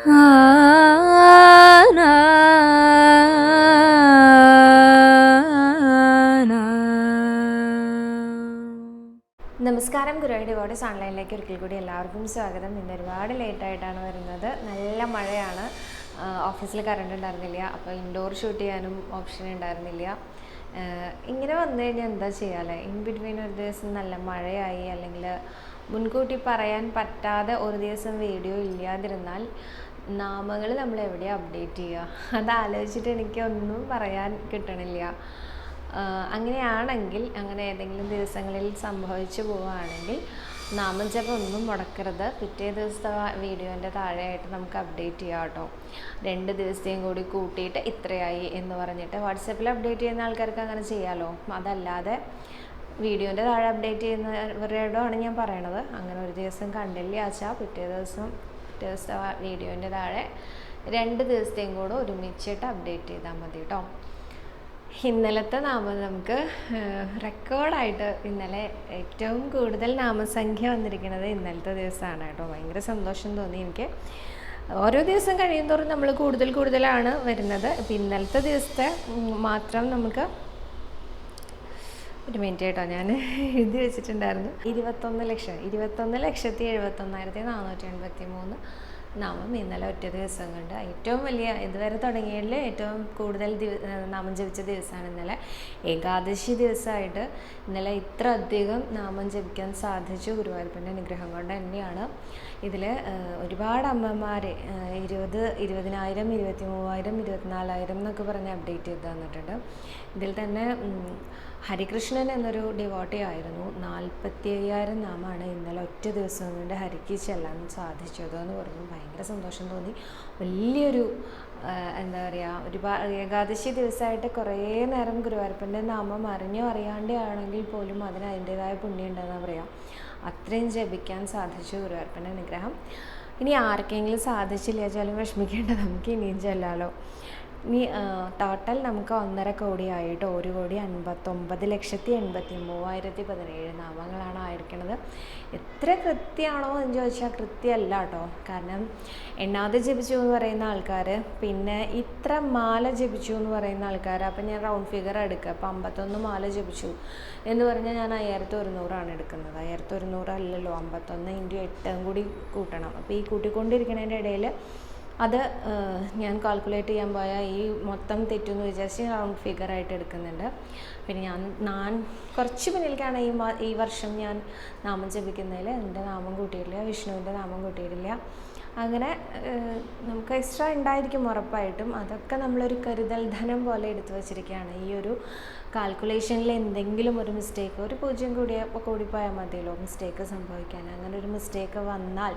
നമസ്കാരം ഗുരുവായൂർ ഡിവോട്ടീസ് ഓൺലൈനിലേക്ക് ഒരിക്കൽ കൂടി എല്ലാവർക്കും സ്വാഗതം. ഇന്ന് ഒരുപാട് ലേറ്റായിട്ടാണ് വരുന്നത്. നല്ല മഴയാണ്. ഓഫീസിൽ കറണ്ട് ഉണ്ടായിരുന്നില്ല. അപ്പോൾ ഇൻഡോർ ഷൂട്ട് ചെയ്യാനും ഓപ്ഷൻ ഉണ്ടായിരുന്നില്ല. ഇങ്ങനെ വന്നു കഴിഞ്ഞാൽ എന്താ ചെയ്യാല്ലേ? ഇൻ ബിറ്റ്വീൻ ഒരു ദിവസം നല്ല മഴയായി അല്ലെങ്കിൽ മുൻകൂട്ടി പറയാൻ പറ്റാതെ ഒരു ദിവസം വീഡിയോ ഇല്ലാതിരുന്നാൽ നാമങ്ങൾ നമ്മൾ എവിടെയാണ് അപ്ഡേറ്റ് ചെയ്യുക അത് ആലോചിച്ചിട്ട് എനിക്ക് ഒന്നും പറയാൻ കിട്ടണില്ല. അങ്ങനെയാണെങ്കിൽ അങ്ങനെ ഏതെങ്കിലും ദിവസങ്ങളിൽ സംഭവിച്ചു പോവുകയാണെങ്കിൽ നാമജപം ഒന്നും മുടക്കരുത്. പിറ്റേ ദിവസത്തെ വീഡിയോന്റെ താഴെയായിട്ട് നമുക്ക് അപ്ഡേറ്റ് ചെയ്യാം കേട്ടോ. രണ്ട് ദിവസത്തെയും കൂടി കൂട്ടിയിട്ട് ഇത്രയായി എന്ന് പറഞ്ഞിട്ട് വാട്സപ്പിൽ അപ്ഡേറ്റ് ചെയ്യുന്ന ആൾക്കാർക്ക് അങ്ങനെ ചെയ്യാമല്ലോ അതല്ലാതെ വീഡിയോന്റെ താഴെ അപ്ഡേറ്റ് ചെയ്യുന്നവരോടാണ് ഞാൻ പറയണത്. അങ്ങനെ ഒരു ദിവസം കണ്ടില്ല ആച്ചാൽ പിറ്റേ ദിവസം ദിവസത്തെ വീഡിയോന്റെ താഴെ രണ്ട് ദിവസത്തെയും കൂടെ ഒരുമിച്ചിട്ട് അപ്ഡേറ്റ് ചെയ്താൽ മതി കേട്ടോ ഇന്നലത്തെ നാമം നമുക്ക് റെക്കോർഡായിട്ട് ഇന്നലെ ഏറ്റവും കൂടുതൽ നാമസംഖ്യ വന്നിരിക്കുന്നത് ഇന്നലത്തെ ദിവസമാണ് കേട്ടോ. ഭയങ്കര സന്തോഷം തോന്നി എനിക്ക്. ഓരോ ദിവസം കഴിയുന്തോറും നമ്മൾ കൂടുതൽ കൂടുതലാണ് വരുന്നത്. ഇപ്പം ഇന്നലത്തെ ദിവസത്തെ മാത്രം നമുക്ക് ഒരു മിനിറ്റ് കേട്ടോ. ഞാൻ എഴുതി വെച്ചിട്ടുണ്ടായിരുന്നു. ഇരുപത്തൊന്ന് ലക്ഷം. ഇരുപത്തൊന്ന് ലക്ഷത്തി എഴുപത്തൊന്നായിരത്തി നാനൂറ്റി എൺപത്തി മൂന്ന് നാമം ഇന്നലെ ഒറ്റ ദിവസം കൊണ്ട്. ഏറ്റവും വലിയ ഇതുവരെ തുടങ്ങിയതിൽ ഏറ്റവും കൂടുതൽ നാമം ജപിച്ച ദിവസമാണ് ഇന്നലെ. ഏകാദശി ദിവസമായിട്ട് ഇന്നലെ ഇത്ര അധികം നാമം ജപിക്കാൻ സാധിച്ചു ഗുരുവായൂരപ്പന്റെ അനുഗ്രഹം കൊണ്ട് തന്നെയാണ്. ഇതിൽ ഒരുപാട് അമ്മമാർ ഇരുപത് ഇരുപതിനായിരം ഇരുപത്തി മൂവായിരം ഇരുപത്തിനാലായിരം എന്നൊക്കെ പറഞ്ഞ് അപ്ഡേറ്റ് ചെയ്ത് തന്നിട്ടുണ്ട്. ഇതിൽ തന്നെ ഹരികൃഷ്ണൻ എന്നൊരു ഡിവോട്ടി ആയിരുന്നു. നാൽപ്പത്തി അയ്യായിരം നാമാണ് ഇന്നലെ ഒറ്റ ദിവസം കൊണ്ട് ഹരിക്ക് ചെല്ലാൻ സാധിച്ചത് എന്ന് പറഞ്ഞു ഭയങ്കര സന്തോഷം തോന്നി. വലിയൊരു എന്താ പറയുക ഒരുപാട് ഏകാദശി ദിവസമായിട്ട് കുറേ നേരം ഗുരുവായൂരപ്പന്റെ നാമം അറിഞ്ഞോ അറിയാണ്ടേ ആണെങ്കിൽ പോലും അതിന് അതിന്റേതായ പുണ്യം ഉണ്ടെന്നാണ് പറയാം. അത്രയും ജപിക്കാൻ സാധിച്ചു ഗുരുവായൂരപ്പന്റെ അനുഗ്രഹം. ഇനി ആർക്കെങ്കിലും സാധിച്ചില്ല വെച്ചാലും വിഷമിക്കേണ്ട നമുക്ക് ഇനിയും ചെല്ലാലോ. ഇനി ടോട്ടൽ നമുക്ക് ഒന്നര കോടിയായിട്ട് ഒരു കോടി അൻപത്തൊമ്പത് ലക്ഷത്തി എൺപത്തി മൂവായിരത്തി പതിനേഴ് നാമങ്ങളാണ് ആയിരിക്കണത്. എത്ര കൃത്യമാണോ എന്ന് ചോദിച്ചാൽ കൃത്യമല്ല കേട്ടോ. കാരണം എണ്ണാതെ ജപിച്ചു എന്ന് പറയുന്ന ആൾക്കാർ പിന്നെ ഇത്ര മാല ജപിച്ചു എന്ന് പറയുന്ന ആൾക്കാർ അപ്പം ഞാൻ റൗണ്ട് ഫിഗർ എടുക്കുക. അപ്പം അമ്പത്തൊന്ന് മാല ജപിച്ചു എന്ന് പറഞ്ഞാൽ ഞാൻ അയ്യായിരത്തി ഒരുന്നൂറാണ് എടുക്കുന്നത്. അയ്യായിരത്തി ഒരുന്നൂറല്ലല്ലോ അമ്പത്തൊന്ന് ഇന്റു എട്ടും കൂടി കൂട്ടണം. അപ്പോൾ ഈ കൂട്ടിക്കൊണ്ടിരിക്കുന്നതിന്റെ ഇടയിൽ അത് ഞാൻ കാൽക്കുലേറ്റ് ചെയ്യാൻ പോയാൽ ഈ മൊത്തം തെറ്റുമെന്ന് വിചാരിച്ച് റൗണ്ട് ഫിഗർ ആയിട്ട് എടുക്കുന്നുണ്ട്. പിന്നെ ഞാൻ ഞാൻ കുറച്ച് പിന്നിലേക്കാണ് ഈ ഈ വർഷം ഞാൻ നാമം ജപിക്കുന്നതിൽ. എന്റെ നാമം കൂട്ടിയിട്ടില്ല വിഷ്ണുവിന്റെ നാമം കൂട്ടിയിട്ടില്ല. അങ്ങനെ നമുക്ക് എക്സ്ട്രാ ഉണ്ടായിരിക്കും ഉറപ്പായിട്ടും. അതൊക്കെ നമ്മളൊരു കരുതൽ ധനം പോലെ എടുത്തു വച്ചിരിക്കുകയാണ്. ഈ ഒരു കാൽക്കുലേഷനിൽ എന്തെങ്കിലും ഒരു മിസ്റ്റേക്ക് ഒരു പൂജ്യം കൂടിയ കൂടിപ്പോയാൽ മതിയല്ലോ. മിസ്റ്റേക്ക് സംഭവിക്കാൻ. അങ്ങനെ ഒരു മിസ്റ്റേക്ക് വന്നാൽ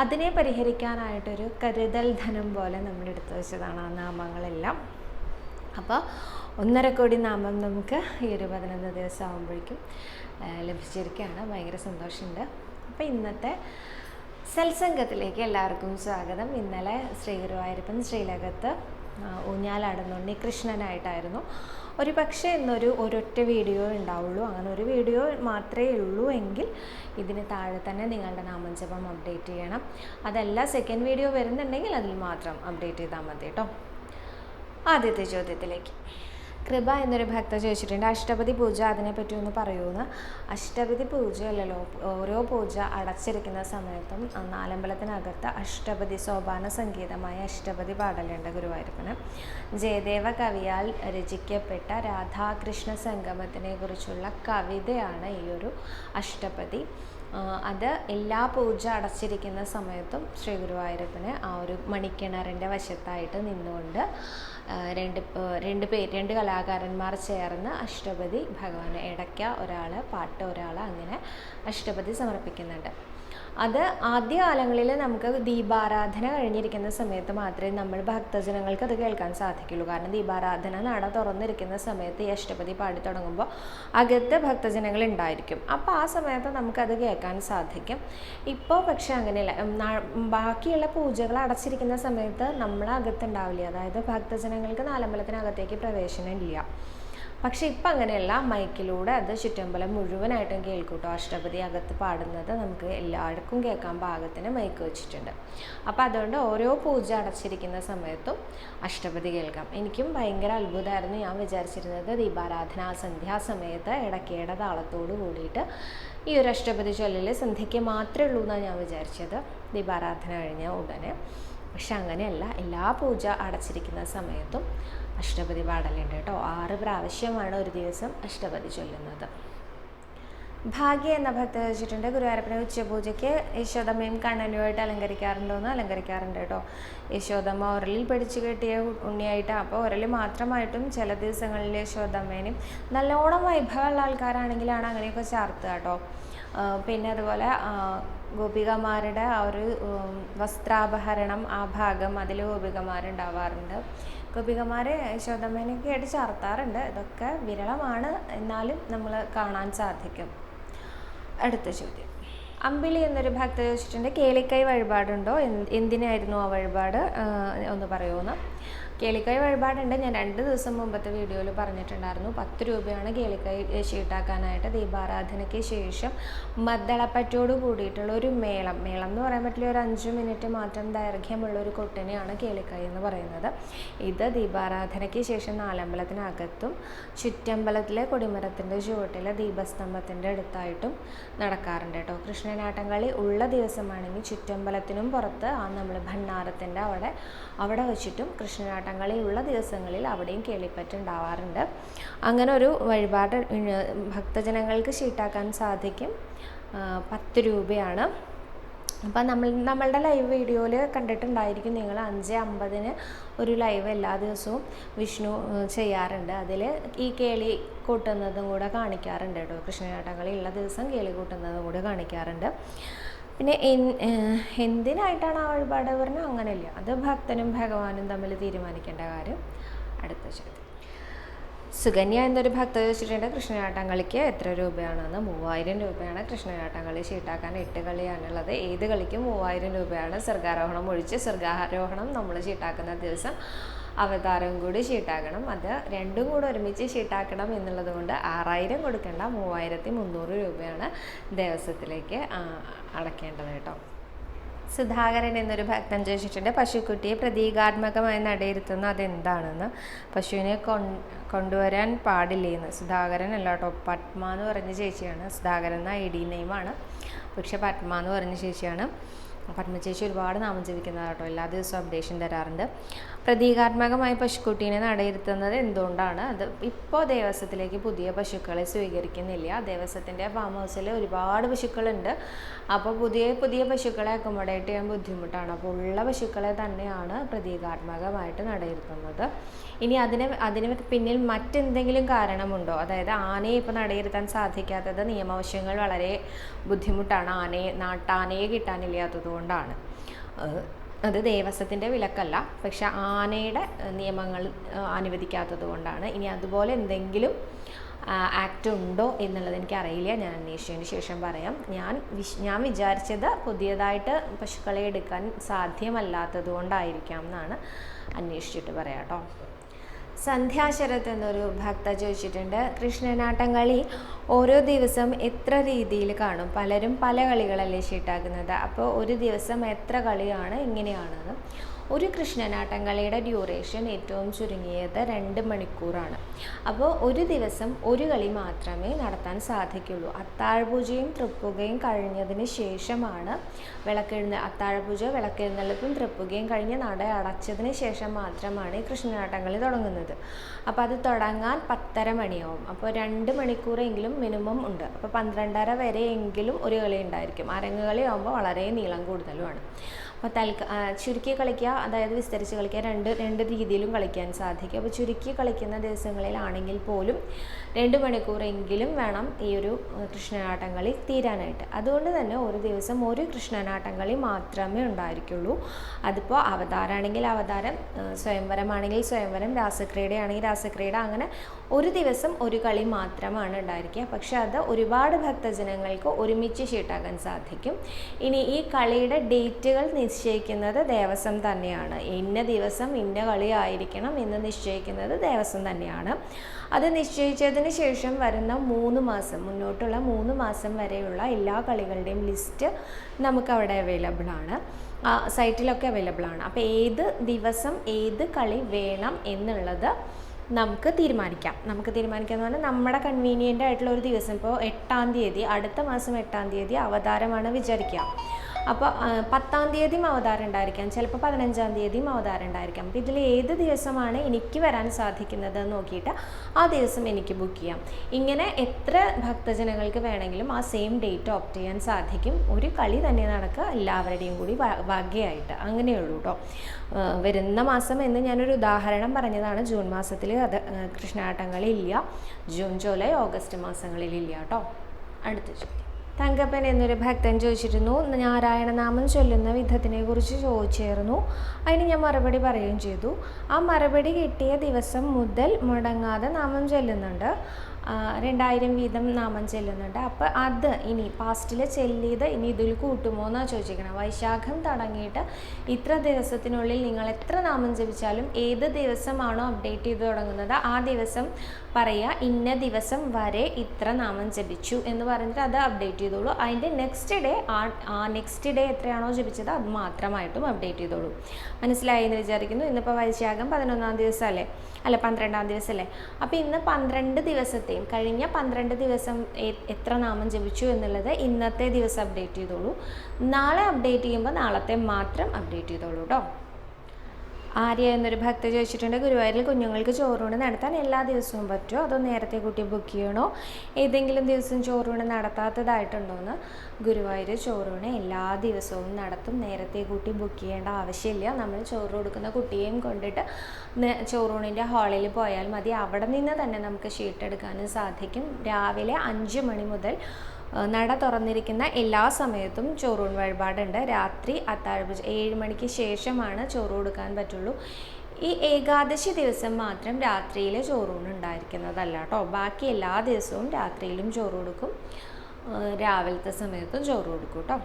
അതിനെ പരിഹരിക്കാനായിട്ടൊരു കരുതൽ ധനം പോലെ നമ്മൾ എടുത്തു വെച്ചതാണ് ആ നാമങ്ങളെല്ലാം. അപ്പോൾ ഒന്നര കോടി നാമം നമുക്ക് ഈ ഒരു പതിനൊന്ന് ദിവസം ആകുമ്പോഴേക്കും ലഭിച്ചിരിക്കുകയാണ്. ഭയങ്കര സന്തോഷമുണ്ട്. അപ്പോൾ ഇന്നത്തെ സത്സംഗത്തിലേക്ക് എല്ലാവർക്കും സ്വാഗതം. ഇന്നലെ ശ്രീ ഗുരുവായൂരപ്പൻ ശ്രീലകത്ത് ഊഞ്ഞാലാടുന്ന ഉണ്ണികൃഷ്ണനായിട്ടായിരുന്നു ഒരു പക്ഷേ ഇന്നൊരു ഒരൊറ്റ വീഡിയോ ഉണ്ടാവുള്ളൂ. അങ്ങനെ ഒരു വീഡിയോ മാത്രമേ ഉള്ളൂ എങ്കിൽ ഇതിന് താഴെ തന്നെ നിങ്ങളുടെ നാമജപം അപ്ഡേറ്റ് ചെയ്യണം. അതല്ല സെക്കൻഡ് വീഡിയോ വരുന്നുണ്ടെങ്കിൽ അതിൽ മാത്രം അപ്ഡേറ്റ് ചെയ്താൽ മതി കേട്ടോ. ആദ്യത്തെ ചോദ്യത്തിലേക്ക്. കൃപ എന്നൊരു ഭക്ത ചോദിച്ചിട്ടുണ്ട് അഷ്ടപതി പൂജ അതിനെപ്പറ്റി ഒന്ന് പറയൂന്ന് അഷ്ടപതി പൂജയല്ലല്ലോ ഓരോ പൂജ അടച്ചിരിക്കുന്ന സമയത്തും നാലമ്പലത്തിനകത്ത് അഷ്ടപതി സോപാന സംഗീതമായ അഷ്ടപതി പാടലുണ്ട് ഗുരുവായൂരപ്പന്. ജയദേവ കവിയാൽ രചിക്കപ്പെട്ട രാധാകൃഷ്ണ സംഗമത്തിനെ കുറിച്ചുള്ള കവിതയാണ് ഈ ഒരു അഷ്ടപതി. അത് എല്ലാ പൂജ അടച്ചിരിക്കുന്ന സമയത്തും ശ്രീ ഗുരുവായൂരപ്പന് ആ ഒരു മണിക്കിണറിന്റെ വശത്തായിട്ട് നിന്നുകൊണ്ട് രണ്ട് രണ്ട് പേര് രണ്ട് കലാകാരന്മാർ ചേർന്ന് അഷ്ടപതി ഭഗവാന് ഇടയ്ക്ക ഒരാൾ പാട്ട് ഒരാൾ അങ്ങനെ അഷ്ടപതി സമർപ്പിക്കുന്നുണ്ട്. അത് ആദ്യ കാലങ്ങളിൽ നമുക്ക് ദീപാരാധന കഴിഞ്ഞിരിക്കുന്ന സമയത്ത് മാത്രമേ നമ്മൾ ഭക്തജനങ്ങൾക്ക് അത് കേൾക്കാൻ സാധിക്കുള്ളൂ. കാരണം ദീപാരാധന നട തുറന്നിരിക്കുന്ന സമയത്ത് ഈ അഷ്ടപതി പാടി തുടങ്ങുമ്പോൾ അകത്ത് ഭക്തജനങ്ങൾ ഉണ്ടായിരിക്കും. അപ്പോൾ ആ സമയത്ത് നമുക്കത് കേൾക്കാൻ സാധിക്കും. ഇപ്പോൾ പക്ഷേ അങ്ങനെയല്ല. ബാക്കിയുള്ള പൂജകൾ അടച്ചിരിക്കുന്ന സമയത്ത് നമ്മൾ അകത്തുണ്ടാവില്ല അതായത് ഭക്തജനങ്ങൾക്ക് നാലമ്പലത്തിനകത്തേക്ക് പ്രവേശനം ഇല്ല. പക്ഷേ ഇപ്പം അങ്ങനെയല്ല. മൈക്കിലൂടെ അത് ചുറ്റമ്പലം മുഴുവനായിട്ടും കേൾക്കൂട്ടോ. അഷ്ടപതി അകത്ത് പാടുന്നത് നമുക്ക് എല്ലാവർക്കും കേൾക്കാൻ പാകത്തിന് മൈക്ക് വെച്ചിട്ടുണ്ട്. അപ്പോൾ അതുകൊണ്ട് ഓരോ പൂജ അടച്ചിരിക്കുന്ന സമയത്തും അഷ്ടപതി കേൾക്കാം. എനിക്കും ഭയങ്കര അത്ഭുതമായിരുന്നു ഞാൻ വിചാരിച്ചിരുന്നത് ദീപാരാധന സന്ധ്യാസമയത്ത് ഇടയ്ക്കേടെ താളത്തോട് കൂടിയിട്ട് ഈ ഒരു അഷ്ടപതി ചൊല്ലൽ സന്ധ്യയ്ക്ക് മാത്രമേ ഉള്ളൂ എന്നാണ് ഞാൻ വിചാരിച്ചത്. ദീപാരാധന കഴിഞ്ഞ ഉടനെ. പക്ഷെ അങ്ങനെയല്ല. എല്ലാ പൂജ അടച്ചിരിക്കുന്ന സമയത്തും അഷ്ടപതി പാടലുണ്ട് കേട്ടോ. ആറ് പ്രാവശ്യമാണ് ഒരു ദിവസം അഷ്ടപതി ചൊല്ലുന്നത്. ഭാഗ്യ എന്ന ഭക്തി വെച്ചിട്ടുണ്ട് ഗുരുവായൂരപ്പനെ ഉച്ചപൂജയ്ക്ക് യശോദമ്മയും കണ്ണനുമായിട്ട് അലങ്കരിക്കാറുണ്ടോയെന്ന് അലങ്കരിക്കാറുണ്ട് കേട്ടോ. യശോദമ്മ ഉരലിൽ പിടിച്ചു കെട്ടിയ ഉണ്ണിയായിട്ട് അപ്പോൾ ഉരൽ മാത്രമായിട്ടും ചില ദിവസങ്ങളിൽ യശോദമ്മേനും നല്ലോണം വൈഭവമുള്ള ആൾക്കാരാണെങ്കിലാണ് അങ്ങനെയൊക്കെ ചേർത്തുക കേട്ടോ. പിന്നെ അതുപോലെ ഗോപികമാരുടെ ആ ഒരു വസ്ത്രാപഹരണം ആ ഭാഗം അതിൽ ഗോപികമാരുണ്ടാവാറുണ്ട്. ഗോപികമാർ യശോദമ്മേനൊക്കെ ആയിട്ട് ചാർത്താറുണ്ട്. ഇതൊക്കെ വിരളമാണ്. എന്നാലും നമ്മൾ കാണാൻ സാധിക്കും. അടുത്ത ചോദ്യം. അമ്പിളി എന്നൊരു ഭക്ത ചോദിച്ചിട്ടുണ്ട് കേളിക്കൈ വഴിപാടുണ്ടോ? എന്ത് എന്തിനായിരുന്നു ആ വഴിപാട്? ഒന്ന് പറയുമോന്ന് കേളിക്കൈ വഴിപാടുണ്ട്. ഞാൻ രണ്ട് ദിവസം മുമ്പത്തെ വീഡിയോയിൽ പറഞ്ഞിട്ടുണ്ടായിരുന്നു. പത്ത് രൂപയാണ് കേളിക്കായ് ഷീട്ടാക്കാനായിട്ട് ദീപാരാധനയ്ക്ക് ശേഷം മദ്ദളപ്പറ്റോട് കൂടിയിട്ടുള്ള ഒരു മേളം. മേളം എന്ന് പറയാൻ പറ്റില്ല ഒരു അഞ്ച് മിനിറ്റ് മാറ്റം ദൈർഘ്യമുള്ള ഒരു കൊട്ടിനെയാണ് കേളിക്കായ് എന്ന് പറയുന്നത്. ഇത് ദീപാരാധനയ്ക്ക് ശേഷം നാലമ്പലത്തിനകത്തും ചുറ്റമ്പലത്തിലെ കൊടിമരത്തിന്റെ ചുവട്ടിലെ ദീപസ്തംഭത്തിന്റെ അടുത്തായിട്ടും നടക്കാറുണ്ട് കേട്ടോ. കൃഷ്ണനാട്ടംകളി ഉള്ള ദിവസമാണെങ്കിൽ ചുറ്റമ്പലത്തിനും പുറത്ത് ആ നമ്മൾ ഭണ്ണാരത്തിന്റെ അവിടെ അവിടെ വെച്ചിട്ടും കൃഷ്ണനാട്ടംകളി ഉള്ള ദിവസങ്ങളിൽ അവിടെയും കേളിപ്പറ്റ് ഉണ്ടാവാറുണ്ട്. അങ്ങനെ ഒരു വഴിപാട് ഭക്തജനങ്ങൾക്ക് ഷീട്ടാക്കാൻ സാധിക്കും. പത്ത് രൂപയാണ്. അപ്പം നമ്മൾ നമ്മളുടെ ലൈവ് വീഡിയോയിൽ കണ്ടിട്ടുണ്ടായിരിക്കും നിങ്ങൾ അഞ്ച് അമ്പതിന് ഒരു ലൈവ് എല്ലാ ദിവസവും വിഷ്ണു ചെയ്യാറുണ്ട്. അതിൽ ഈ കേളി കൂട്ടുന്നതും കൂടെ കാണിക്കാറുണ്ട് കേട്ടോ. കൃഷ്ണനാട്ടങ്ങളിൽ ഉള്ള ദിവസം കേളി കൂട്ടുന്നതും കൂടെ കാണിക്കാറുണ്ട്. പിന്നെ എന്തിനായിട്ടാണ് ആ വഴിപാട് പറഞ്ഞാൽ അങ്ങനെയല്ല. അത് ഭക്തനും ഭഗവാനും തമ്മിൽ തീരുമാനിക്കേണ്ട കാര്യം അടുത്ത ചോദ്യം. സുകന്യ എന്നൊരു ഭക്ത ചോദിച്ചിട്ടുണ്ട് കൃഷ്ണനാട്ടംകളിക്ക് എത്ര രൂപയാണെന്ന്? മൂവായിരം രൂപയാണ് കൃഷ്ണനാട്ടം കളി ചീട്ടാക്കാൻ എട്ട് കളിയാണുള്ളത്. ഏത് കളിക്കും മൂവായിരം രൂപയാണ്. സ്വർഗാരോഹണം ഒഴിച്ച് സ്വർഗാരോഹണം നമ്മൾ ചീട്ടാക്കുന്ന ദിവസം അവതാരം കൂടി ചീട്ടാക്കണം അത് രണ്ടും കൂടെ ഒരുമിച്ച് ചീട്ടാക്കണം എന്നുള്ളത് കൊണ്ട് ആറായിരം കൊടുക്കേണ്ട. മൂവായിരത്തി മുന്നൂറ് രൂപയാണ് ദേവസ്വത്തിലേക്ക് അടയ്ക്കേണ്ടത് കേട്ടോ. സുധാകരൻ എന്നൊരു ഭക്തൻ ചോദിച്ചിട്ടുണ്ട് പശുക്കുട്ടിയെ പ്രതീകാത്മകമായി നടയിരുത്തുന്ന അതെന്താണെന്ന്? പശുവിനെ കൊണ്ടുവരാൻ പാടില്ലേന്ന്? സുധാകരൻ അല്ല കേട്ടോ പത്മ എന്ന് പറഞ്ഞ ചേച്ചിയാണ്. സുധാകരൻ എന്ന ഐ ഡി നെയിമാണ്. പക്ഷെ പത്മ എന്ന് പറഞ്ഞ ചേച്ചിയാണ്. പത്മ ചേച്ചി ഒരുപാട് നാമം ജപിക്കുന്നതാണ് കേട്ടോ എല്ലാ ദിവസവും അപ്ഡേഷൻ തരാറുണ്ട്. പ്രതീകാത്മകമായി പശുക്കുട്ടീനെ നടയിരുത്തുന്നത് എന്തുകൊണ്ടാണ്? അത് ഇപ്പോൾ ദേവസ്വത്തിലേക്ക് പുതിയ പശുക്കളെ സ്വീകരിക്കുന്നില്ല. ദേവസ്വത്തിന്റെ ഫാം ഹൗസിൽ ഒരുപാട് പശുക്കളുണ്ട്. അപ്പോൾ പുതിയ പുതിയ പശുക്കളെ അക്കോമഡേറ്റ് ചെയ്യാൻ ബുദ്ധിമുട്ടാണ്. അപ്പോൾ ഉള്ള പശുക്കളെ തന്നെയാണ് പ്രതീകാത്മകമായിട്ട് നടയിരുത്തുന്നത്. ഇനി അതിന് അതിന് പിന്നിൽ മറ്റെന്തെങ്കിലും കാരണമുണ്ടോ? അതായത് ആനയെ ഇപ്പോൾ നടയിരുത്താൻ സാധിക്കാത്തത് നിയമവശങ്ങൾ വളരെ ബുദ്ധിമുട്ടാണ്. ആനയെ നാട്ടാനയെ കിട്ടാനില്ലാത്തത് കൊണ്ടാണ്. അത് ദേവസ്വത്തിന്റെ വിലക്കല്ല. പക്ഷെ ആനയുടെ നിയമങ്ങൾ അനുവദിക്കാത്തത് കൊണ്ടാണ്. ഇനി അതുപോലെ എന്തെങ്കിലും ആക്ട് ഉണ്ടോ എന്നുള്ളത് എനിക്കറിയില്ല ഞാൻ അന്വേഷിച്ചതിന് ശേഷം പറയാം. ഞാൻ വിശ് ഞാൻ വിചാരിച്ചത് പുതിയതായിട്ട് പശുക്കളെ എടുക്കാൻ സാധ്യമല്ലാത്തത് കൊണ്ടായിരിക്കാം എന്നാണ് അന്വേഷിച്ചിട്ട് പറയാം കേട്ടോ. സന്ധ്യാശരത്ത് എന്നൊരു ഭക്ത ചോദിച്ചിട്ടുണ്ട്. കൃഷ്ണനാട്ടം കളി ഓരോ ദിവസം എത്ര രീതിയിൽ കാണും? പലരും പല കളികളല്ലേ ഷീട്ടാക്കുന്നത്. അപ്പോൾ ഒരു ദിവസം എത്ര കളിയാണ്? എങ്ങനെയാണെന്ന്. ഒരു കൃഷ്ണനാട്ടം കളിയുടെ ഡ്യൂറേഷൻ ഏറ്റവും ചുരുങ്ങിയത് രണ്ട് മണിക്കൂറാണ്. അപ്പോൾ ഒരു ദിവസം ഒരു കളി മാത്രമേ നടത്താൻ സാധിക്കുള്ളൂ. അത്താഴപൂജയും തൃപ്പുകയും കഴിഞ്ഞതിന് ശേഷമാണ് വിളക്കെഴുന്ന അത്താഴപൂജ വിളക്കെഴുന്നള്ളിപ്പും തൃപ്പുകയും കഴിഞ്ഞ് നട അടച്ചതിന് ശേഷം മാത്രമാണ് ഈ കൃഷ്ണനാട്ടം തുടങ്ങുന്നത്. അപ്പോൾ അത് തുടങ്ങാൻ പത്തര മണിയാവും. അപ്പോൾ രണ്ട് മണിക്കൂറെങ്കിലും മിനിമം ഉണ്ട്. അപ്പോൾ പന്ത്രണ്ടര വരെയെങ്കിലും ഒരു കളി ഉണ്ടായിരിക്കും. അരങ്ങുകളി ആകുമ്പോൾ വളരെ നീളം കൂടുതലുമാണ്. അപ്പോൾ തൽക്ക ചുരുക്കി കളിക്കുക അതായത് വിസ്തരിച്ച് കളിക്കുക രണ്ട് രണ്ട് രീതിയിലും കളിക്കാൻ സാധിക്കും. അപ്പോൾ ചുരുക്കി കളിക്കുന്ന ദിവസങ്ങളിലാണെങ്കിൽ പോലും രണ്ട് മണിക്കൂറെങ്കിലും വേണം ഈ ഒരു കൃഷ്ണനാട്ടം കളി തീരാനായിട്ട്. അതുകൊണ്ട് തന്നെ ഒരു ദിവസം ഒരു കൃഷ്ണനാട്ടം കളി മാത്രമേ ഉണ്ടായിരിക്കുള്ളൂ. അതിപ്പോൾ അവതാരമാണെങ്കിൽ അവതാരം സ്വയംവരമാണെങ്കിൽ സ്വയംവരം രാസക്രീഡയാണെങ്കിൽ രാസക്രീഡ അങ്ങനെ ഒരു ദിവസം ഒരു കളി മാത്രമാണ് ഉണ്ടായിരിക്കുക. പക്ഷെ അത് ഒരുപാട് ഭക്തജനങ്ങൾക്ക് ഒരുമിച്ച് ഷീട്ടാക്കാൻ സാധിക്കും. ഇനി ഈ കളിയുടെ ഡേറ്റുകൾ നിശ്ചയിക്കുന്നത് ദേവസ്വം തന്നെയാണ്. ഇന്ന ദിവസം ഇന്ന കളി ആയിരിക്കണം എന്ന് നിശ്ചയിക്കുന്നത് ദേവസ്വം തന്നെയാണ്. അത് നിശ്ചയിച്ചതിന് ശേഷം വരുന്ന മൂന്ന് മാസം മുന്നോട്ടുള്ള മൂന്ന് മാസം വരെയുള്ള എല്ലാ കളികളുടെയും ലിസ്റ്റ് നമുക്ക് അവിടെ അവൈലബിൾ ആണ് സൈറ്റിലൊക്കെ അവൈലബിൾ ആണ്. അപ്പോൾ ഏത് ദിവസം ഏത് കളി വേണം എന്നുള്ളത് നമുക്ക് തീരുമാനിക്കാം. നമുക്ക് തീരുമാനിക്കാം എന്ന് പറഞ്ഞാൽ നമ്മുടെ കൺവീനിയന്റ് ആയിട്ടുള്ള ഒരു ദിവസം. ഇപ്പോൾ എട്ടാം തീയതി അടുത്ത മാസം എട്ടാം തീയതി അവതാരമാണ് വിചാരിക്കുക. അപ്പോൾ പത്താം തീയതിയും അവതാരം ഉണ്ടായിരിക്കാം. ചിലപ്പോൾ പതിനഞ്ചാം തീയതിയും അവതാരം ഉണ്ടായിരിക്കാം. അപ്പോൾ ഇതിൽ ഏത് ദിവസമാണ് എനിക്ക് വരാൻ സാധിക്കുന്നത് നോക്കിയിട്ട് ആ ദിവസം എനിക്ക് ബുക്ക് ചെയ്യാം. ഇങ്ങനെ എത്ര ഭക്തജനങ്ങൾക്ക് വേണമെങ്കിലും ആ സെയിം ഡേറ്റ് ഓപ്റ്റ് ചെയ്യാൻ സാധിക്കും. ഒരു കളി തന്നെ നടക്കുക. എല്ലാവരുടെയും കൂടി വകയായിട്ട്. അങ്ങനെയുള്ളൂ കേട്ടോ വരുന്ന മാസം എന്ന് ഞാനൊരു ഉദാഹരണം പറഞ്ഞതാണ്. ജൂൺ മാസത്തിൽ അത് കൃഷ്ണാട്ടങ്ങളിൽ ഇല്ല ജൂൺ ജൂലൈ ഓഗസ്റ്റ് മാസങ്ങളിൽ ഇല്ല കേട്ടോ അടുത്ത ചോദ്യം. തങ്കപ്പൻ എന്നൊരു ഭക്തൻ ചോദിച്ചിരുന്നു. നാരായണനാമം ചൊല്ലുന്ന വിധത്തിനെ കുറിച്ച് ചോദിച്ചിരുന്നു. അതിന് ഞാൻ മറുപടി പറയുകയും ചെയ്തു. ആ മറുപടി കിട്ടിയ ദിവസം മുതൽ മുടങ്ങാതെ നാമം ചൊല്ലുന്നുണ്ട്. രണ്ടായിരം വീതം നാമം ചെല്ലുന്നുണ്ട്. അപ്പോൾ അത് ഇനി പാസ്റ്റിൽ ചെല്ലിയത് ഇനി ഇതിൽ കൂട്ടുമോ എന്നാണ് ചോദിച്ചിരിക്കണം. വൈശാഖം തുടങ്ങിയിട്ട് ഇത്ര ദിവസത്തിനുള്ളിൽ നിങ്ങൾ എത്ര നാമം ജപിച്ചാലും ഏത് ദിവസമാണോ അപ്ഡേറ്റ് ചെയ്ത് തുടങ്ങുന്നത് ആ ദിവസം പറയുക ഇന്ന ദിവസം വരെ ഇത്ര നാമം ജപിച്ചു എന്ന് പറഞ്ഞിട്ട് അത് അപ്ഡേറ്റ് ചെയ്തോളൂ. അതിന്റെ നെക്സ്റ്റ് ഡേ ആ നെക്സ്റ്റ് ഡേ എത്രയാണോ ജപിച്ചത് അത് മാത്രമായിട്ടും അപ്ഡേറ്റ് ചെയ്തോളൂ. മനസ്സിലായി എന്ന് വിചാരിക്കുന്നു. ഇന്നിപ്പോൾ വൈശാഖം പതിനൊന്നാം ദിവസമല്ലേ അല്ല പന്ത്രണ്ടാം ദിവസമല്ലേ അപ്പോൾ ഇന്ന് പന്ത്രണ്ട് ദിവസത്തെയും കഴിഞ്ഞ പന്ത്രണ്ട് ദിവസം എത്ര നാമം ജപിച്ചു എന്നുള്ളത് ഇന്നത്തെ ദിവസം അപ്ഡേറ്റ് ചെയ്തോളൂ. നാളെ അപ്ഡേറ്റ് ചെയ്യുമ്പോൾ നാളത്തെ മാത്രം അപ്ഡേറ്റ് ചെയ്തോളൂ കേട്ടോ ആര്യ എന്നൊരു ഭക്ത ചോദിച്ചിട്ടുണ്ട് ഗുരുവായൂരിൽ കുഞ്ഞുങ്ങൾക്ക് ചോറൂണ് നടത്താൻ എല്ലാ ദിവസവും പറ്റുമോ? അതോ നേരത്തെ കുട്ടി ബുക്ക് ചെയ്യണോ? ഏതെങ്കിലും ദിവസം ചോറൂണ് നടത്താത്തതായിട്ടുണ്ടോ എന്ന് ഗുരുവായൂർ ചോറൂണ് എല്ലാ ദിവസവും നടത്തും. നേരത്തെ കൂട്ടി ബുക്ക് ചെയ്യേണ്ട ആവശ്യമില്ല. നമ്മൾ ചോറ് കൊടുക്കുന്ന കുട്ടിയെയും കൊണ്ടിട്ട് ചോറൂണിന്റെ ഹാളിൽ പോയാൽ മതി. അവിടെ നിന്ന് തന്നെ നമുക്ക് ഷീട്ട് എടുക്കാനും സാധിക്കും. രാവിലെ അഞ്ച് മണി മുതൽ നട തുറന്നിരിക്കുന്ന എല്ലാ സമയത്തും ചോറൂൺ വഴിപാടുണ്ട്. രാത്രി അത്താഴപൂജ ഏഴ് മണിക്ക് ശേഷമാണ് ചോറ് കൊടുക്കാൻ പറ്റുള്ളൂ. ഈ ഏകാദശി ദിവസം മാത്രം രാത്രിയിൽ ചോറൂണ് ഉണ്ടായിരിക്കുന്നതല്ല കേട്ടോ. ബാക്കി എല്ലാ ദിവസവും രാത്രിയിലും ചോറ് കൊടുക്കും. രാവിലത്തെ സമയത്തും ചോറ് കൊടുക്കും കേട്ടോ.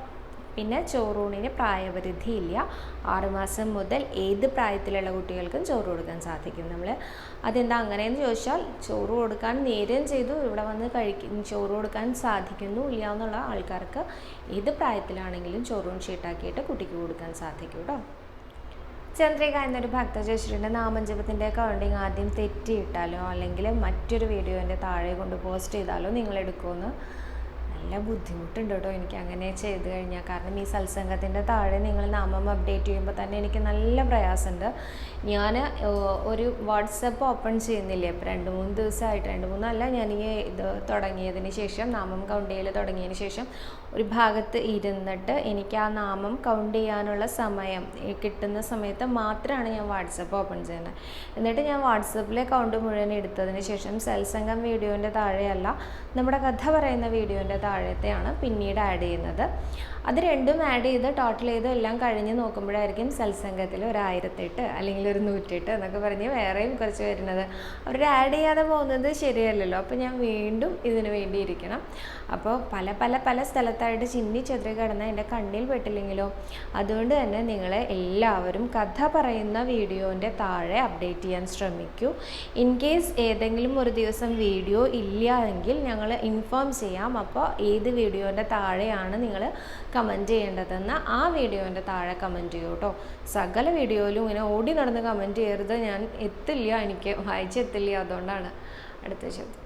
പിന്നെ ചോറൂണിന് പ്രായപരിധി പ്രായപരിധിയില്ല ആറുമാസം മുതൽ ഏത് പ്രായത്തിലുള്ള കുട്ടികൾക്കും ചോറ് കൊടുക്കാൻ സാധിക്കും. നമ്മൾ അതെന്താ അങ്ങനെയെന്ന് ചോദിച്ചാൽ ചോറ് കൊടുക്കാൻ നേരം ചെയ്തു ഇവിടെ വന്ന് കഴിക്കും ചോറ് കൊടുക്കാൻ സാധിക്കുന്നു ഇല്ല എന്നുള്ള ആൾക്കാർക്ക് ഏത് പ്രായത്തിലാണെങ്കിലും ചോറൂൺ ഷീട്ടാക്കിയിട്ട് കുട്ടിക്ക് കൊടുക്കാൻ സാധിക്കും കേട്ടോ ചന്ദ്രിക എന്നൊരു ഭക്ത ചോദിച്ചിട്ടുണ്ട് നാമജപത്തിന്റെ കൗണ്ടിങ് ആദ്യം തെറ്റിയിട്ടാലോ അല്ലെങ്കിൽ മറ്റൊരു വീഡിയോന്റെ താഴെ കൊണ്ട് പോസ്റ്റ് ചെയ്താലോ നിങ്ങൾ എടുക്കുമെന്ന് നല്ല ബുദ്ധിമുട്ടുണ്ട് കേട്ടോ എനിക്ക് അങ്ങനെ ചെയ്ത് കഴിഞ്ഞാൽ. കാരണം ഈ സത്സംഗത്തിന്റെ താഴെ നിങ്ങൾ നാമം അപ്ഡേറ്റ് ചെയ്യുമ്പോൾ തന്നെ എനിക്ക് നല്ല പ്രയാസമുണ്ട്. ഞാൻ ഒരു വാട്സപ്പ് ഓപ്പൺ ചെയ്യുന്നില്ലേ? ഇപ്പം രണ്ട് മൂന്ന് ദിവസമായിട്ട് രണ്ട് മൂന്നല്ല ഞാൻ ഈ ഇത് തുടങ്ങിയതിന് ശേഷം നാമം കൗണ്ട് ചെയ്യൽ തുടങ്ങിയതിന് ശേഷം ഒരു ഭാഗത്ത് ഇരുന്നിട്ട് എനിക്ക് ആ നാമം കൗണ്ട് ചെയ്യാനുള്ള സമയം കിട്ടുന്ന സമയത്ത് മാത്രമാണ് ഞാൻ വാട്സപ്പ് ഓപ്പൺ ചെയ്യുന്നത്. എന്നിട്ട് ഞാൻ വാട്സപ്പിലെ കൗണ്ട് മുഴുവൻ എടുത്തതിന് ശേഷം സത്സംഗം വീഡിയോന്റെ താഴെയല്ല നമ്മുടെ കഥ പറയുന്ന വീഡിയോന്റെ താഴത്തെയാണ് പിന്നീട് ആഡ് ചെയ്യുന്നത്. അത് രണ്ടും ആഡ് ചെയ്ത് ടോട്ടൽ ചെയ്ത് എല്ലാം കഴിഞ്ഞ് നോക്കുമ്പോഴായിരിക്കും സത്സംഗത്തിൽ ഒരു ആയിരത്തെട്ട് അല്ലെങ്കിൽ ഒരു നൂറ്റെട്ട് എന്നൊക്കെ പറഞ്ഞ് വേറെയും കുറച്ച് വരുന്നത്. അവർ ആഡ് ചെയ്യാതെ പോകുന്നത് ശരിയല്ലല്ലോ. അപ്പോൾ ഞാൻ വീണ്ടും ഇതിന് വേണ്ടി ഇരിക്കണം. അപ്പോൾ പല പല പല സ്ഥലത്തായിട്ട് ചിന്നി ചെതറി കിടന്ന എന്റെ കണ്ണിൽ പെട്ടില്ലെങ്കിലോ അതുകൊണ്ട് തന്നെ നിങ്ങളെ എല്ലാവരും കഥ പറയുന്ന വീഡിയോന്റെ താഴെ അപ്ഡേറ്റ് ചെയ്യാൻ ശ്രമിക്കൂ. ഇൻ കേസ് ഏതെങ്കിലും ഒരു ദിവസം വീഡിയോ ഇല്ല എങ്കിൽ ഞങ്ങൾ ഇൻഫോം ചെയ്യാം. അപ്പോൾ ഏത് വീഡിയോന്റെ താഴെയാണ് നിങ്ങൾ കമന്റ് ചെയ്യേണ്ടതെന്ന് ആ വീഡിയോന്റെ താഴെ കമന്റ് ചെയ്യൂ കേട്ടോ സകല വീഡിയോയിലും ഇങ്ങനെ ഓടി നടന്ന് കമന്റ് ചെയ്യരുത്. ഞാൻ എത്തില്ല എനിക്ക് വായിച്ചെത്തില്ല. അതുകൊണ്ടാണ് അടുത്ത ചോദ്യം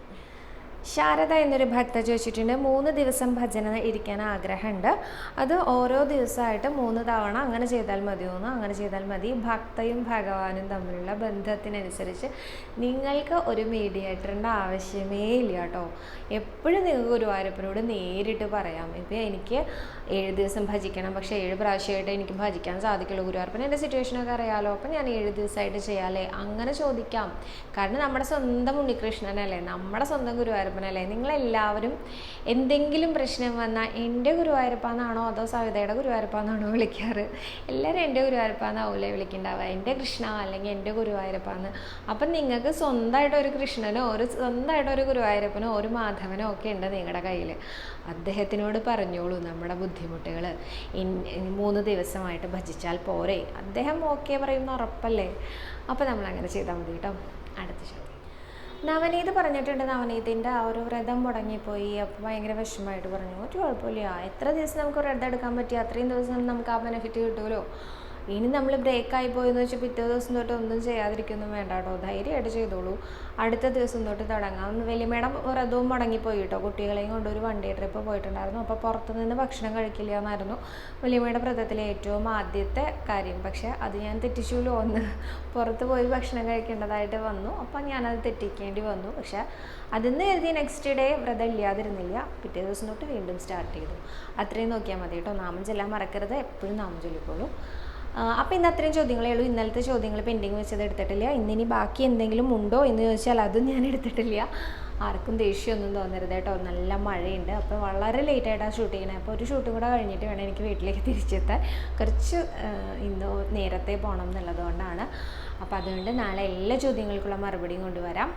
ശാരദ എന്നൊരു ഭക്ത ചോദിച്ചിട്ടുണ്ട്. മൂന്ന് ദിവസം ഭജന ഇരിക്കാൻ ആഗ്രഹമുണ്ട്. അത് ഓരോ ദിവസമായിട്ട് മൂന്ന് തവണ അങ്ങനെ ചെയ്താൽ മതിയോന്ന് അങ്ങനെ ചെയ്താൽ മതി. ഭക്തയും ഭഗവാനും തമ്മിലുള്ള ബന്ധത്തിനനുസരിച്ച് നിങ്ങൾക്ക് ഒരു മീഡിയേറ്ററിന്റെ ആവശ്യമേ ഇല്ല കേട്ടോ. എപ്പോഴും നിങ്ങൾക്ക് ഗുരുവായൂരപ്പനോട് നേരിട്ട് പറയാം. ഇപ്പം എനിക്ക് ഏഴ് ദിവസം ഭജിക്കണം. പക്ഷേ ഏഴ് പ്രാവശ്യമായിട്ട് എനിക്ക് ഭജിക്കാൻ സാധിക്കുള്ളൂ. ഗുരുവായൂരപ്പൻ എന്റെ സിറ്റുവേഷനൊക്കെ അറിയാമല്ലോ അപ്പം ഞാൻ ഏഴ് ദിവസമായിട്ട് ചെയ്യാമല്ലേ അങ്ങനെ ചോദിക്കാം. കാരണം നമ്മുടെ സ്വന്തം ഉണ്ണികൃഷ്ണനല്ലേ? നമ്മുടെ സ്വന്തം ഗുരുവായൂരപ്പൻ നിങ്ങൾ നിങ്ങളെല്ലാവരും എന്തെങ്കിലും പ്രശ്നം വന്നാൽ എന്റെ ഗുരുവായൂരപ്പാന്നാണോ അതോ സവിതയുടെ ഗുരുവായൂരപ്പാന്നാണോ വിളിക്കാറ്? എല്ലാവരും എന്റെ ഗുരുവായൂരപ്പാന്നാവൂലേ വിളിക്കണ്ടാവുക. എന്റെ കൃഷ്ണ അല്ലെങ്കിൽ എന്റെ ഗുരുവായൂരപ്പാന്ന്. അപ്പം നിങ്ങൾക്ക് സ്വന്തമായിട്ട് ഒരു കൃഷ്ണനോ ഒരു സ്വന്തമായിട്ട് ഒരു ഗുരുവായൂരപ്പനോ ഒരു മാധവനോ ഒക്കെ ഉണ്ട് നിങ്ങളുടെ കയ്യിൽ അദ്ദേഹത്തിനോട് പറഞ്ഞോളൂ നമ്മുടെ ബുദ്ധിമുട്ടുകൾ മൂന്ന് ദിവസമായിട്ട് ഭജിച്ചാൽ പോരെ. അദ്ദേഹം ഓക്കെ പറയുന്ന ഉറപ്പല്ലേ? അപ്പോൾ നമ്മൾ അങ്ങനെ ചെയ്താൽ മതി കേട്ടോ. അടുത്ത ചോദ്യം നവനീത് പറഞ്ഞിട്ടുണ്ട്. നവനീതിന്റെ ആ ഒരു വ്രതം മുടങ്ങിപ്പോയി. അപ്പോൾ ഭയങ്കര വിഷമമായിട്ട് പറഞ്ഞു. ഒരു കുഴപ്പമില്ല. എത്ര ദിവസം നമുക്ക് വ്രതം എടുക്കാൻ പറ്റിയ അത്രയും ദിവസം നമുക്ക് ആ ബെനിഫിറ്റ് കിട്ടുമല്ലോ ഇനി നമ്മൾ ബ്രേക്ക് ആയി പോയെന്ന് വെച്ചാൽ പിറ്റേ ദിവസം തൊട്ട് ഒന്നും ചെയ്യാതിരിക്കൊന്നും വേണ്ട കേട്ടോ ധൈര്യമായിട്ട് ചെയ്തോളൂ. അടുത്ത ദിവസം തൊട്ട് തുടങ്ങാം. വലിയമേടം വ്രതവും മുടങ്ങിപ്പോയി കേട്ടോ കുട്ടികളെയും കൊണ്ട് ഒരു വണ്ടി ട്രിപ്പ് പോയിട്ടുണ്ടായിരുന്നു. അപ്പോൾ പുറത്തുനിന്ന് ഭക്ഷണം കഴിക്കില്ല എന്നായിരുന്നു വലിയമ്മയുടെ വ്രതത്തിലെ ഏറ്റവും ആദ്യത്തെ കാര്യം. പക്ഷേ അത് ഞാൻ തെറ്റിച്ചുല്ലോ ഒന്ന് പുറത്ത് പോയി ഭക്ഷണം കഴിക്കേണ്ടതായിട്ട് വന്നു. അപ്പം ഞാനത് തെറ്റിക്കേണ്ടി വന്നു. പക്ഷേ അതിന്ന് കരുതി നെക്സ്റ്റ് ഡേ വ്രതം ഇല്ലാതിരുന്നില്ല. പിറ്റേ ദിവസം തൊട്ട് വീണ്ടും സ്റ്റാർട്ട് ചെയ്തു. അത്രയും നോക്കിയാൽ മതി കേട്ടോ. നാമം ചെല്ലാൻ മറക്കരുത്. എപ്പോഴും നാമം ചൊല്ലിക്കോളൂ. അപ്പോൾ ഇന്ന് അത്രയും ചോദ്യങ്ങളേ ഉള്ളൂ. ഇന്നലത്തെ ചോദ്യങ്ങൾ പെൻഡിങ് വെച്ചത് എടുത്തിട്ടില്ല. ഇന്നിനി ബാക്കി എന്തെങ്കിലും ഉണ്ടോ എന്ന് ചോദിച്ചാൽ അതും ഞാൻ എടുത്തിട്ടില്ല. ആർക്കും ദേഷ്യമൊന്നും തോന്നരുത് കേട്ടോ. നല്ല മഴയുണ്ട്. അപ്പോൾ വളരെ ലേറ്റായിട്ടാണ് ഷൂട്ട് ചെയ്യണത് അപ്പോൾ ഒരു ഷൂട്ടും കൂടെ കഴിഞ്ഞിട്ട് വേണം എനിക്ക് വീട്ടിലേക്ക് തിരിച്ചെത്താൻ. കുറച്ച് ഇന്ന് നേരത്തെ പോകണം എന്നുള്ളത് കൊണ്ടാണ്. അപ്പോൾ അതുകൊണ്ട് നാളെ എല്ലാ ചോദ്യങ്ങൾക്കുള്ള മറുപടിയും കൊണ്ടുവരാം.